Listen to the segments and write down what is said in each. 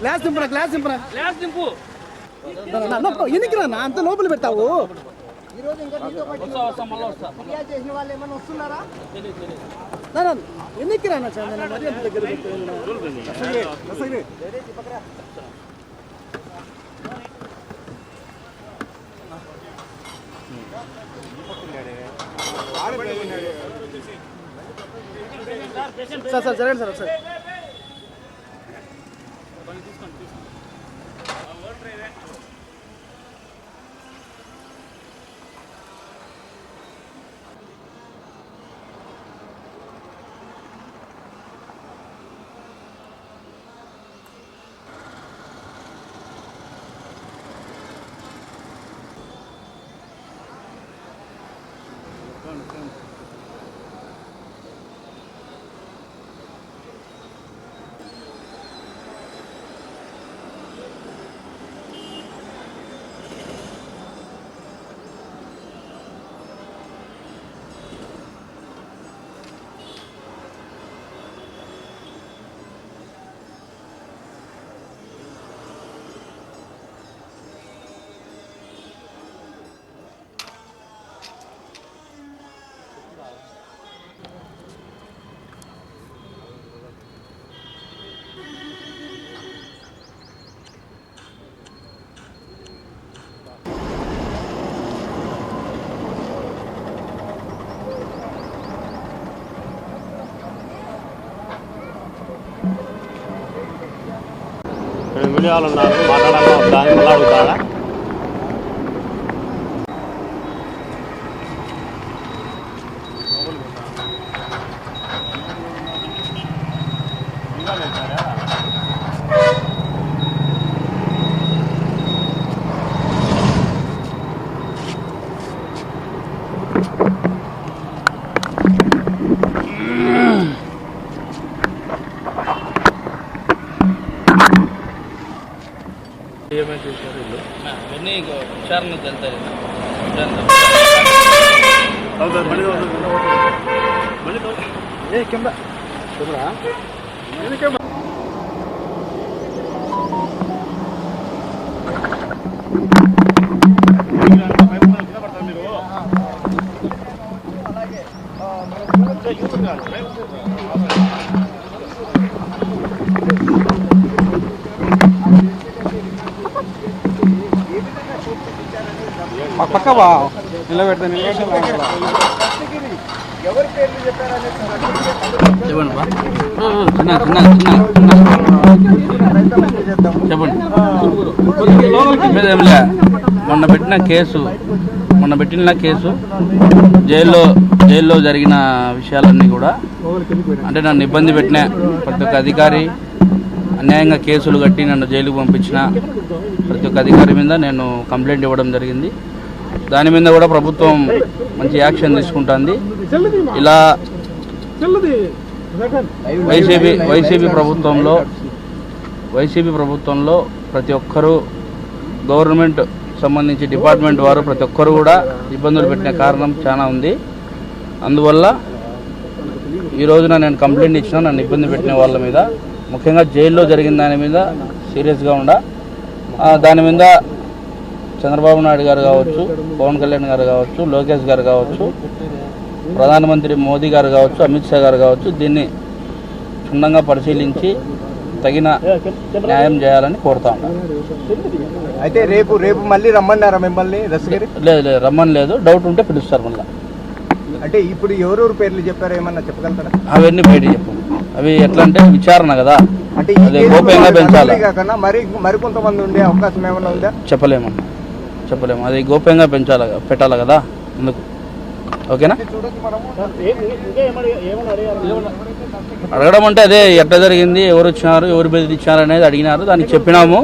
Glass దింపరా glass దింపరా glass దింపు ఎందుకు రా అంత లోపల పెడతావు వస్తా వస్తా మళ్ళీ వస్తా చేసిన వాళ్ళు ఏమైనా వస్తున్నారా ఎందుకు రా చందన మరి అంత దగ్గర పెట్టావు? సార్ సార్ జరగండి సార్ ఒకసారి. ఇక్కడ మీడియా వాళ్ళు ఉన్నారు. మాట్లాడాలా వద్దా అని మళ్ళీ అడుగుతారా అవన్నీ విచారణకు వెళ్తాయి ఏ కెమెరా పక్క బా నిలబెడతా ఎవరి పేర్లు చెప్పారనే చెప్పండి బా. చెప్పండి. మొన్న పెట్టిన కేసు మొన్న పెట్టిన కేసు జైల్లో జైల్లో జరిగిన విషయాలన్నీ కూడా అంటే నన్ను ఇబ్బంది పెట్టిన ప్రతి ఒక్క అధికారి అన్యాయంగా కేసులు కట్టి నన్ను జైలుకు పంపించిన ప్రతి ఒక్క అధికారి మీద నేను కంప్లైంట్ ఇవ్వడం జరిగింది. దాని మీద కూడా ప్రభుత్వం మంచి యాక్షన్ తీసుకుంటుంది. ఇలా వైసీపీ వైసీపీ ప్రభుత్వంలో వైసీపీ ప్రభుత్వంలో ప్రతి ఒక్కరూ గవర్నమెంట్ సంబంధించి డిపార్ట్మెంట్ వారు ప్రతి ఒక్కరు కూడా ఇబ్బందులు పెట్టిన కారణం చాలా ఉంది. అందువల్ల ఈ రోజున నేను కంప్లైంట్ ఇచ్చిన నన్ను ఇబ్బంది పెట్టిన వాళ్ళ మీద ముఖ్యంగా జైల్లో జరిగిన దాని మీద సీరియస్గా ఉండ. దాని మీద చంద్రబాబు నాయుడు గారు కావచ్చు పవన్ కళ్యాణ్ గారు కావచ్చు లోకేష్ గారు కావచ్చు ప్రధానమంత్రి మోదీ గారు కావచ్చు అమిత్ షా గారు కావచ్చు దీన్ని క్షుణ్ణంగా పరిశీలించి తగిన న్యాయం చేయాలని కోరుతా అయితే రేపు రేపు మళ్ళీ రమ్మన్నారా మిమ్మల్ని లేదు లేదు రమ్మని లేదు. డౌట్ ఉంటే పిలుస్తారు మళ్ళీ. అంటే ఇప్పుడు ఎవరెవరు పేర్లు చెప్పారో ఏమన్నా చెప్పగలుగుతారా? అవన్నీ బయట చెప్పు. అవి ఎట్లా అంటే విచారణ కదా. అంటే గోప్యంగా పెంచాలి? కాకుండా మరి మరికొంతమంది ఉండే అవకాశం ఏమైనా ఉందా? చెప్పలేమన్నా. చెప్పలేము. అది గోప్యంగా పెంచాలి పెట్టాలి కదా? అందుకు ఓకేనా? అడగడం అంటే అదే ఎట్లా జరిగింది ఎవరు వచ్చినారు ఎవరు బెదిరించారు అనేది అడిగినారు దానికి చెప్పినాము.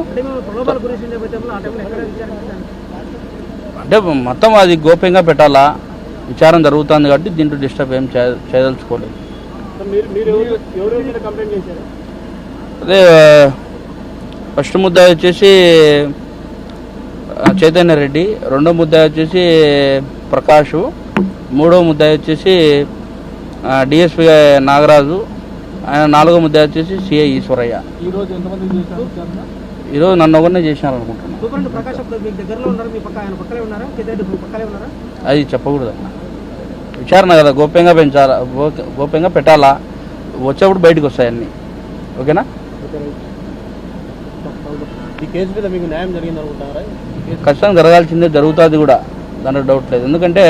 అంటే మొత్తం అది గోప్యంగా పెట్టాలా? విచారం జరుగుతుంది కాబట్టి దీంట్లో డిస్టర్బ్ ఏం చేయదలుచుకోలేదు. అదే ఫస్ట్ ముద్ద వచ్చేసి చైతన్య రెడ్డి రెండో ముద్ద వచ్చేసి ప్రకాష్ మూడో ముద్ద వచ్చేసి డిఎస్పి నాగరాజు ఆయన నాలుగో ముద్ద వచ్చేసి సిఐ ఈశ్వరయ్య? ఈరోజు నన్ను ఒకరినే చేసినారు అనుకుంటున్నాను అది చెప్పకూడదు. అన్న విచారణ కదా గోప్యంగా పెంచాలా గోప్యంగా పెట్టాలా? వచ్చేప్పుడు బయటకు వస్తాయి అన్నీ. ఓకేనా? ఈ కేసు మీద మీకు న్యాయం జరిగింది అనుకుంటారా ఖచ్చితంగా జరగాల్సిందే జరుగుతుంది కూడా. దాంట్లో డౌట్ లేదు. ఎందుకంటే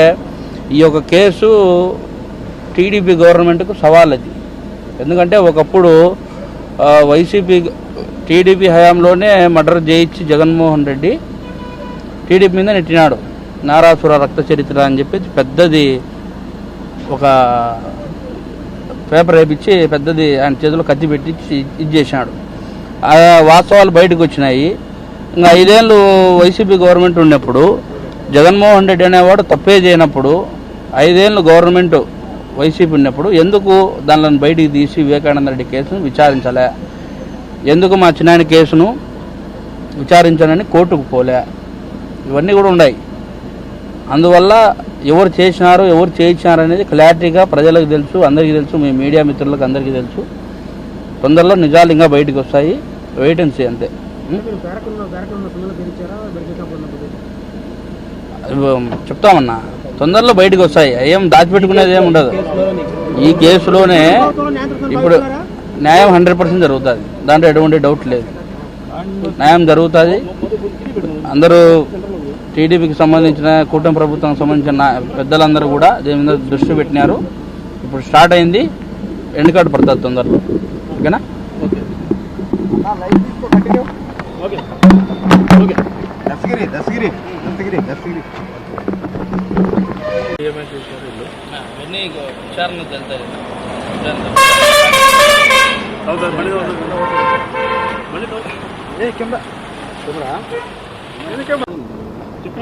ఈ యొక్క కేసు టీడీపీ గవర్నమెంట్కు సవాల్ అది ఎందుకంటే ఒకప్పుడు వైసీపీ టీడీపీ హయాంలోనే మర్డర్ చేయించి జగన్మోహన్ రెడ్డి టీడీపీ మీద నెట్టినాడు. నారాసుర రక్త చరిత్ర అని చెప్పి పెద్దది ఒక పేపర్ వేపించి పెద్దది ఆయన చేతిలో కత్తి పెట్టి ఇది చేసినాడు వాస్తవాలు బయటకు వచ్చినాయి. ఇంకా ఐదేళ్ళు వైసీపీ గవర్నమెంట్ ఉన్నప్పుడు జగన్మోహన్ రెడ్డి అనేవాడు తప్పే చేయనప్పుడు ఐదేళ్ళు గవర్నమెంట్ వైసీపీ ఉన్నప్పుడు ఎందుకు దానిని బయటికి తీసి వివేకానంద రెడ్డి కేసును విచారించలే? ఎందుకు మా చిన్నాయన కేసును విచారించాలని కోర్టుకు పోలే? ఇవన్నీ కూడా ఉన్నాయి. అందువల్ల ఎవరు చేసినారు ఎవరు చేయించినారు అనేది క్లారిటీగా ప్రజలకు తెలుసు అందరికీ తెలుసు మీ మీడియా మిత్రులకు అందరికీ తెలుసు. తొందరలో నిజాలు ఇంకా బయటకు వస్తాయి. వెయిట్ అండ్ సీ అంతే. చెప్తామన్నా తొందరలో బయటకు వస్తాయి. ఏం దాచిపెట్టుకునేది ఏం ఉండదు. ఈ కేసులోనే ఇప్పుడు న్యాయం హండ్రెడ్ పర్సెంట్ జరుగుతుంది. దాంట్లో ఎటువంటి డౌట్ లేదు. న్యాయం జరుగుతుంది. అందరూ టీడీపీకి సంబంధించిన కూటమి ప్రభుత్వానికి సంబంధించిన పెద్దలందరూ కూడా దీని మీద దృష్టి పెట్టినారు. ఇప్పుడు స్టార్ట్ అయింది. ఎండ్ కార్డు పడుతుంది తొందరలో. ಓಕೆನಾ? Okay okay. Okay. Dastagiri Dastagiri Dastagiri Dastagiri. Benny ಈಗ ಹುಷಾರನ್ನ ಚೆಲ್ತಾ ಇದೆ. ಹೌದಾ ಮಳೆ ಮಳೆ ಏ ಕೆಂಬ ಕೆಂಬ್ರಾ ಚಿಕ್ಕ